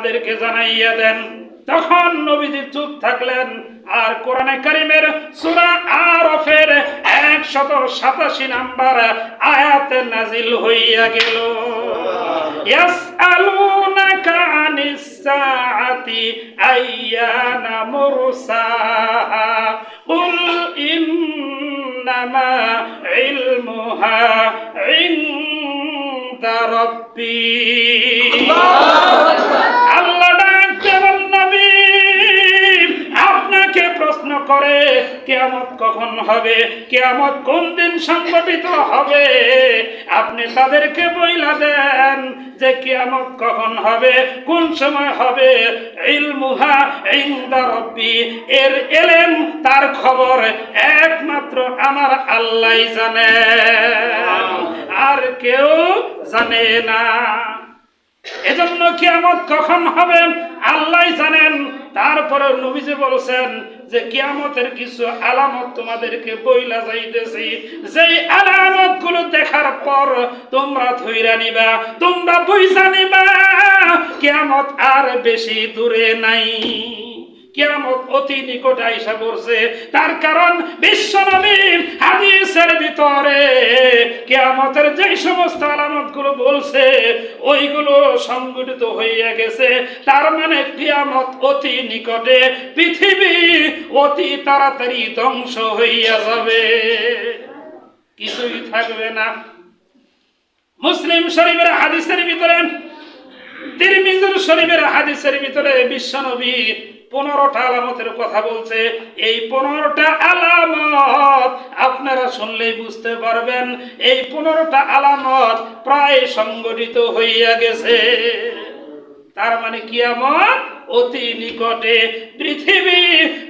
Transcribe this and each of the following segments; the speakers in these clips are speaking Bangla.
আমাদেরকে জানাইয়া দেন। তখন নবীজি চুপ থাকলেন আর কোরআনে কারিমের সূরা আরফের 187 নাম্বার আয়াত নাজিল হইয়া গেল। ইয়াসআলুনাকা ইন্নামা ইলমুহা ইনদা রাব্বি। আল্লাহ নবী আপনাকে প্রশ্ন করে কেয়ামত কখন হবে কেয়ামত কোন দিন সংগঠিত হবে? আপনি তাদেরকে বইলা দেন যে কেয়ামত কখন হবে কোন সময় হবে। ইলমুহা ইনদা রব্বি এর এলেন তার খবর একমাত্র আমার আল্লাহ জানে। আর কেউ জানে না। এজন্য কিয়ামত কখন হবে, আল্লাহ জানেন। তারপরে নবীজি বলেছেন যে কিয়ামতের কিছু আলামত তোমাদেরকে বইলা যাইতেছি। যেই আলামতগুলো দেখার পর তোমরা ধইরা নিবা, তোমরা বুঝা নিবা, কিয়ামত আর বেশি দূরে নাই। কিয়ামত অতি নিকট আইসা পড়ছে। তার কারণ বিশ্ব নবীর হাদিসের ভিতরে কিয়ামতের যে সমস্ত আলামতগুলো বলছে, ওইগুলো সংগঠিত হইয়া গেছে। তার মানে কিয়ামত অতি নিকটে, পৃথিবী অতি তাড়াতাড়ি ধ্বংস হইয়া যাবে। কিছুই থাকবে না। মুসলিম শরীফের হাদিসের ভিতরে, তিরমিজুর শরীফের হাদিসের ভিতরে বিশ্বনবী পনেরোটা আলামতের কথা বলছে। এই পনেরোটা আলামত আপনারা শুনলেই বুঝতে পারবেন, এই পনেরোটা আলামত প্রায় সংগঠিত হইয়া গেছে। তার মানে কি আমার অতি নিকটে পৃথিবী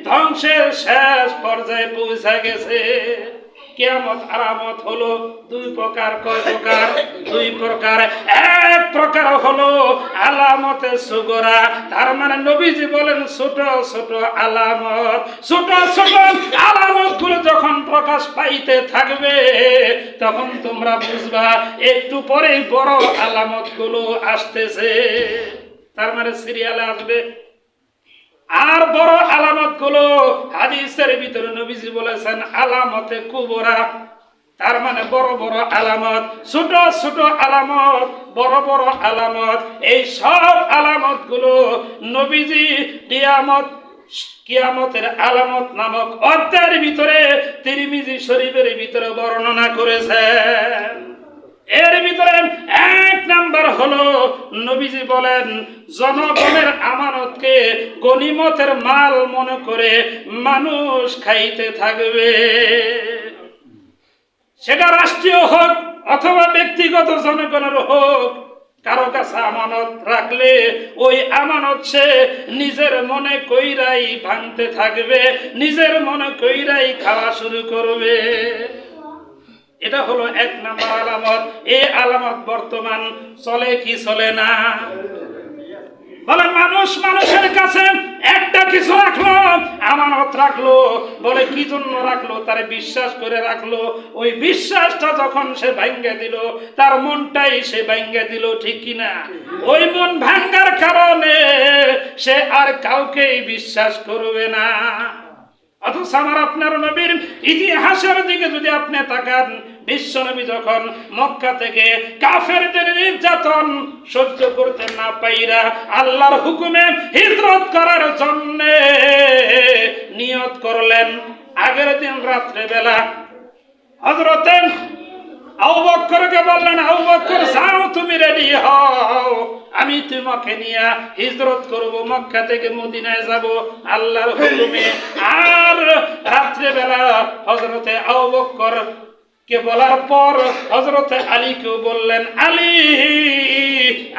ধ্বংসের শেষ পর্যায়ে পৌঁছা গেছে। কিয়ামত আলামত হলো দুই প্রকার, কয় প্রকার? দুই প্রকার। এক প্রকার হলো আলামতে সুগরা। তার মানে নবীজি বলেন, ছোট ছোট আলামত। ছোট ছোট আলামতগুলো যখন প্রকাশ পাইতে থাকবে, তখন তোমরা বুঝবা, একটু পরেই বড় আলামতগুলো আসতেছে। তার মানে সিরিয়ালে আসবে। আর বড় আলামতগুলো হাদিসের ভিতরে নবীজি বলেছেন, আলামতে কুবরা। তার মানে বড় বড় আলামত, ছোট ছোট আলামত, বড় বড় আলামত। এই সব আলামতগুলো নবীজি কিয়ামত, কিয়ামতের আলামত নামক অধ্যায়ের ভিতরে তিরমিজি শরীফের ভিতরে বর্ণনা করেছেন। এর ভিতরে এক নাম্বার হলো, নবীজি বলেন, জনগণের আমানতকে গনিমতের মাল মনে করে মানুষ খাইতে থাকবে। সেটা রাষ্ট্রীয় হোক অথবা ব্যক্তিগত জনগণের হোক, কারও কাছে আমানত রাখলে ওই আমানত সে নিজের মনে কইরাই ভাঙতে থাকবে, নিজের মনে কইরাই খাওয়া শুরু করবে। এটা হলো এক নাম্বার আলামত। এই আলামত বর্তমান চলে কি চলে না? বলে মানুষ মানুষের কাছে একটা কিছু রাখল, আমানত রাখল, বলে কি জন্য রাখল? তারে বিশ্বাস করে রাখল। ওই বিশ্বাসটা যখন সে ভাঙ্গে দিল, তার মনটাই সে ভাঙ্গে দিল, ঠিক কিনা ওই মন ভাঙ্গার কারণে সে আর কাউকেই বিশ্বাস করবে না। অথচ আমার আপনার নবীর ইতিহাসের দিকে যদি আপনি তাকান বিশ্ব নবী যখন মক্কা থেকে কাফেরদের নির্যাতন সহ্য করতে না পাইরা আল্লাহর হুকুমে হিজরত করার জন্য নিয়ত করলেন। আগের দিন রাত্রে বেলা হজরতেন আবু বক্করকে বললেন, আবু বক্কর, যাও, তুমি রেডি হও। আমি তোমাকে নিয়ে হিজরত করব, মক্কা থেকে মদিনায় যাব। আল্লাহর হুকুমে। আর রাত্রে বেলা হজরতে আবু বক্কর কে বলার পর হজরতে আলীকেও বললেন, আলী,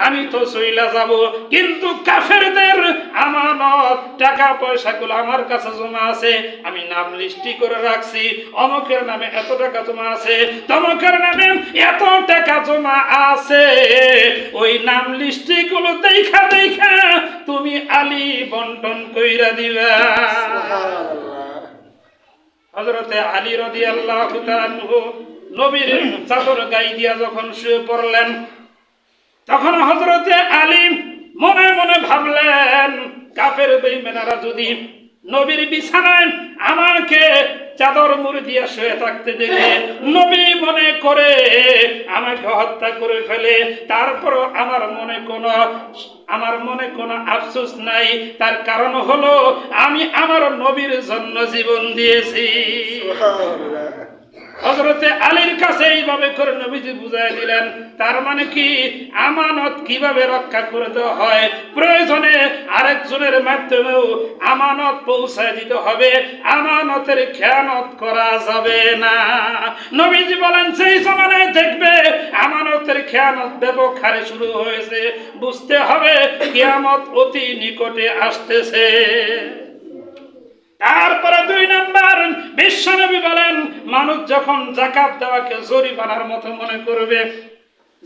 আমি তো সইলা যাব, কিন্তু কাফেরদের আমানত টাকা পয়সাগুলো আমার কাছে জমা আছে, আমি নাম লিস্টি করে রাখছি, অমকের নামে এত টাকা জমা আছে, তমকের নামে এত টাকা জমা আছে, ওই নাম লিস্টি গুলো দেখা দেখা তুমি আলী বন্টন কইরা দিবা হজরতে আলী রদি আল্লাহ নবীর চাদর গাই দিয়া যখন শুয়ে পড়লেন, তখন হজরতে আলী মনে মনে ভাবলেন, কাফের বেইমেনারা যদি নবীর বিছানায় আমাকে চাদর মুড়ি দিয়ে শুয়ে থাকতে দেবে নবী মনে করে, আমাকে হত্যা করে ফেলে। তারপর আমার মনে কোনো, আমার মনে কোনো আফসোস নাই। তার কারণ হলো, আমি আমার নবীর জন্য জীবন দিয়েছি। হজরতে আলীর কাছে এইভাবে করে নবীজি বুঝাই দিলেন, তার মানে কি? আমানত কীভাবে রক্ষা করতে হয়? প্রয়োজনে আরেকজনের মাধ্যমেও আমানত পৌঁছায় দিতে হবে। আমানতের খেয়ানত করা যাবে না। নবীজি বলেন, সেই জমানায় দেখবে আমানতের খেয়ানত ব্যবহারে শুরু হয়েছে। বুঝতে হবে কিয়ামত অতি নিকটে আসতেছে। তারপরে দুই নাম্বার বিশ্বনবী বলেন মানুষ যখন জাকাত দেওয়াকে জরিমানার মতো মনে করবে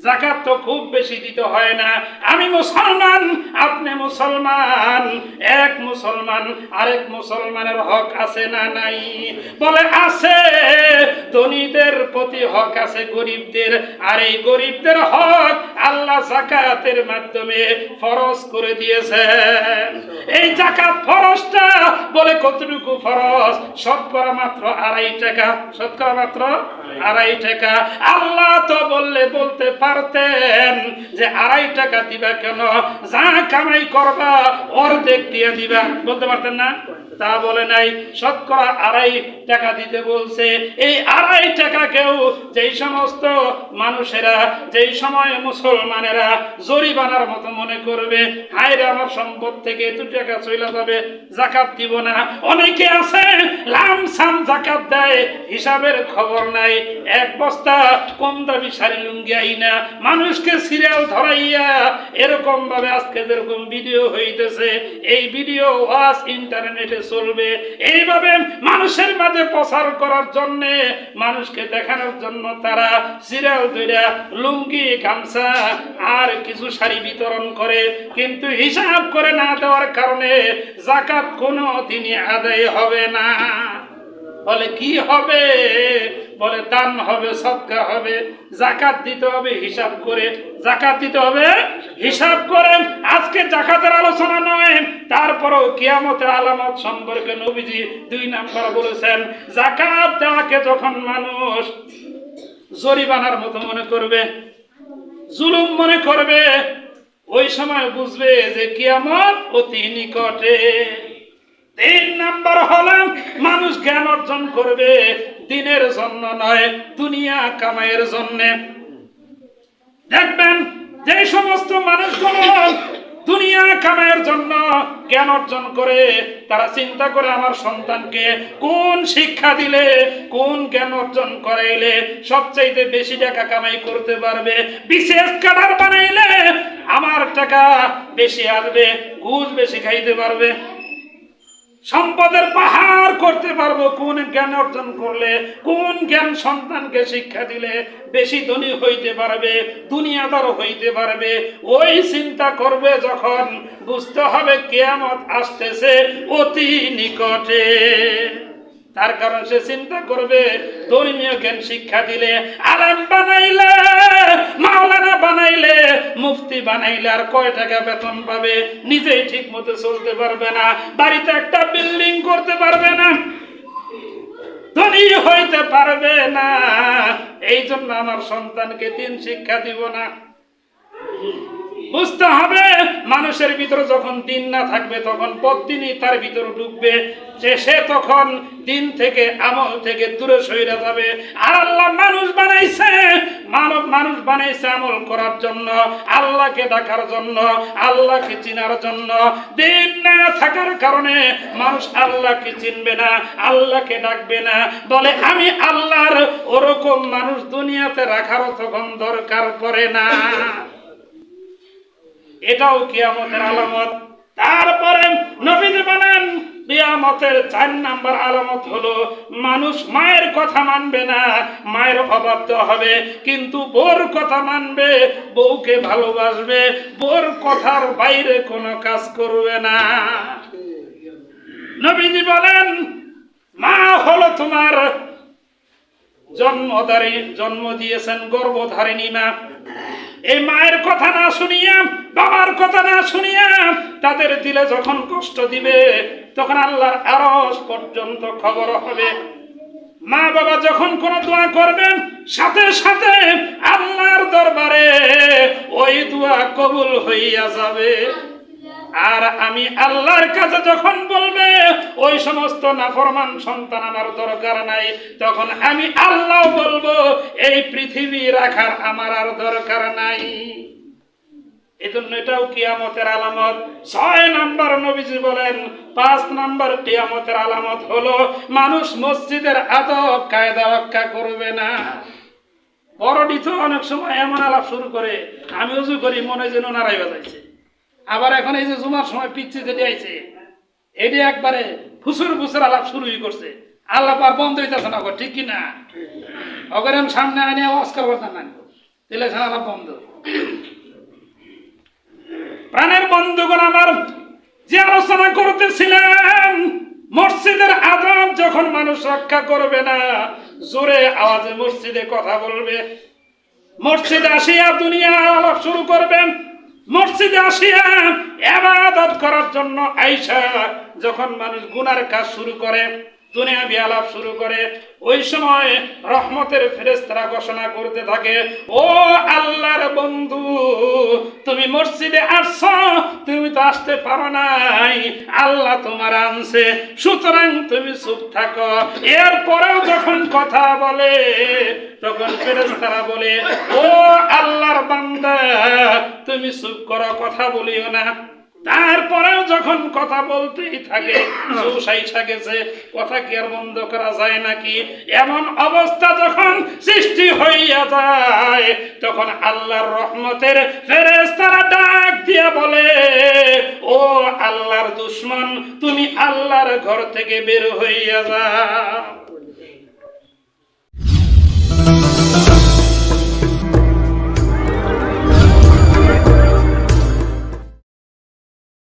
জাকাত তো খুব বেশি দিতে হয় না। আমি মুসলমান, আপনি মুসলমান, এক মুসলমান, আরেক মুসলমানের হক আছে না নাই? বলে, আছে। ধনীদের প্রতি হক আছে গরিবদের। আর এই গরিবদের হক আল্লাহ জাকাতের মাধ্যমে ফরজ করে দিয়েছেন। এই জাকাত ফরজটা বলে, কতটুকু ফরজ? শতকরা মাত্র আড়াই টাকা। শতকরা মাত্র আড়াই টাকা। আল্লাহ তো বললে, বলতে পারতেন যে আড়াই টাকা দিবা কেন? যা কামাই করবা, অর্ধেক দিয়ে দিবা। বলতে পারতেন না? তা বলে নাই, শতকরা আড়াই টাকা দিতে বলছে। এই আড়াই টাকাকেও যেই সমস্ত মানুষেরা, যেই সময় মুসলমানেরা জরিমানার মতো মনে করবে, হায়রে আমার সম্পদ থেকে দু টাকা চলে যাবে, জাকাত দিব না। অনেকে আছে, লাম সাম জাকাত দেয়, হিসাবের খবর নাই, এক বস্তা কম দামি শাড়ি লুঙ্গি আইনা, মানুষকে সিরিয়াল ধরাইয়া এরকম ভাবে আজকে যেরকম ভিডিও হইতেছে, এই ভিডিও ওয়াজ ইন্টারনেটে চলবে। এইভাবে মানুষের মাঝে প্রচার করার জন্য, মানুষকে দেখানোর জন্য তারা সিরিয়াল দৈরা লুঙ্গি, গামছা আর কিছু শাড়ি বিতরণ করে। কিন্তু হিসাব করে না দেওয়ার কারণে জাকাত কোনো দিনই আদায় হবে না। বলে, কি হবে? বলে দান হবে, সৎকা হবে, জাকাত দিতে হবে, হিসাব করে জাকাত দিতে হবে, হিসাব করে আজকে জাকাতের আলোচনা নয়, তারপরেও কিয়ামতের আলামত সম্পর্কে নবীজি দুই নাম্বার বলেছেন, জাকাত দেওয়াকে যখন মানুষ জরিমানার মতো মনে করবে, জুলুম মনে করবে, ওই সময় বুঝবে যে কিয়ামত অতি নিকটে। তিন নাম্বার হলাম মানুষ জ্ঞান অর্জন করবে দিনের জন্য নয়, দুনিয়া কামাইয়ের জন্য। দেখবেন, যে সমস্ত মানুষগুলো দুনিয়া কামাইয়ের জন্য জ্ঞান অর্জন করে, তারা চিন্তা করে আমার সন্তানকে কোন শিক্ষা দিলে, কোন জ্ঞান অর্জন করাইলে সবচাইতে বেশি টাকা কামাই করতে পারবে? বিশেষ কালার বানাইলে আমার টাকা বেশি আসবে, ঘুষ বেশি খাইতে পারবে। সম্পদের পাহাড় করতে পারব। কোন জ্ঞান অর্জন করলে, কোন জ্ঞান সন্তানকে শিক্ষা দিলে বেশি ধনী হইতে পারবে, দুনিয়াদার হইতে পারবে। ওই চিন্তা করবে যখন বুঝতে হবে কেয়ামত আসতেছে অতি নিকটে। তার কারণ সে চিন্তা করবে, ধর্মীয় জ্ঞান শিক্ষা দিলে আরাম বানাইলে, মাওলানা বানাইলে, মুফতি বানাইলে আর কয় টাকা বেতন পাবে? নিজেই ঠিক মতো চলতে পারবে না, বাড়িতে একটা বিল্ডিং করতে পারবে না, ধনী হইতে পারবে না। এই জন্য আমার সন্তানকে দিন শিক্ষা দিব না। বুঝতে হবে, মানুষের ভিতরে যখন দিন না থাকবে, তখন প্রতিদিনই তার ভিতরে ঢুকবে, যে সে তখন দিন থেকে আমল থেকে দূরে সইরা যাবে। আর আল্লাহ মানুষ বানাইছে, মানব মানুষ বানাইছে আমল করার জন্য, আল্লাহকে ডাকার জন্য, আল্লাহকে চিনার জন্য। দিন না থাকার কারণে মানুষ আল্লাহকে চিনবে না, আল্লাহকে ডাকবে না। বলে, আমি আল্লাহর ওরকম মানুষ দুনিয়াতে রাখারও তখন দরকার পড়ে না। এটাও কিয়ামতের আলামত। তারপরে নবীজি বলেন, কিয়ামতের চার নাম্বার আলামত হলো, মানুষ মায়ের কথা মানবে না, মায়ের অবাধ্য হবে, কিন্তু বোর কথা মানবে, বউকে ভালোবাসবে, বোর কথার বাইরে কোনো কাজ করবে না। নবীজি বলেন, মা হলো তোমার জন্মধারী, জন্ম দিয়েছেন গর্ভধারিণী মা। এই মায়ের কথা না শুনিয়া, বাবার কথা না শুনিয়া তাদের দিলে যখন কষ্ট দিবে, তখন আল্লাহর আরস পর্যন্ত খবর হবে। মা বাবা যখন কোনো দোয়া করবেন সাথে সাথে আল্লাহর দরবারে ওই দোয়া কবুল হইয়া যাবে। আর আমি আল্লাহর কাছে যখন ওই সমস্ত নাফরমান সন্তান আমার দরকার নাই। তখন আমি আল্লাহ বলব, এই পৃথিবী রাখার আমার আর দরকার নাই। এজন্য এটাও কিয়ামতের আলামত। ছয় নাম্বার নবীজি বলেন, পাঁচ নাম্বার কিয়ামতের আলামত হলো, মানুষ মসজিদের আদব, কায়দা রক্ষা করবে না। বড়ডি অনেক সময় এমন আলাপ শুরু করে, আমি উজু করি, মনে যেন নারাই বাজাইছে। আবার এখন এই যে জুমার সময় পিচ্ছি যেটি আইছে, এটি একবারে ফুসুর ফুসুর আলাপ শুরুই করছে। আল্লাহ আর বন্ধ হইতেছে না ঠিক কি না? অগরেন সামনে আনে অস্কার করতেন না দিলে আলাপ বন্ধ। প্রাণের বন্ধুগণ আমার, যে আলোচনা করতেছিলাম মসজিদের আদব যখন মানুষ রক্ষা করবে না, জোরে আওয়াজে মসজিদে কথা বলবে। মসজিদে আসিয়া দুনিয়া আলাপ শুরু করবেন। মসজিদে আসিয়া এবাদত করার জন্য আইসা যখন মানুষ গুনার কাজ শুরু করে দুনিয়া বিয়ালাপ শুরু করে, ওই সময় রহমতের ফেরেস্তারা ঘোষণা করতে থাকে, ও আল্লাহর বন্ধু, তুমি মসজিদে আসছ, তুমি তো আসতে পারো নাই, আল্লাহ তোমার আনছে, সুতরাং তুমি চুপ থাকো। এরপরেও যখন কথা বলে, তখন ফেরেস্তারা বলে, ও আল্লাহর বান্দা, তুমি চুপ করো, কথা বলিও না। তারপরেও যখন কথা বলতেই থাকে সুসাইসা গেছে কথা কি আর বন্ধ করা যায় নাকি? এমন অবস্থা যখন সৃষ্টি হইয়া যায়, তখন আল্লাহর রহমতের ফেরেশতারা ডাক দিয়া বলে, ও আল্লাহর দুশ্মন, তুমি আল্লাহর ঘর থেকে বের হইয়া যাও।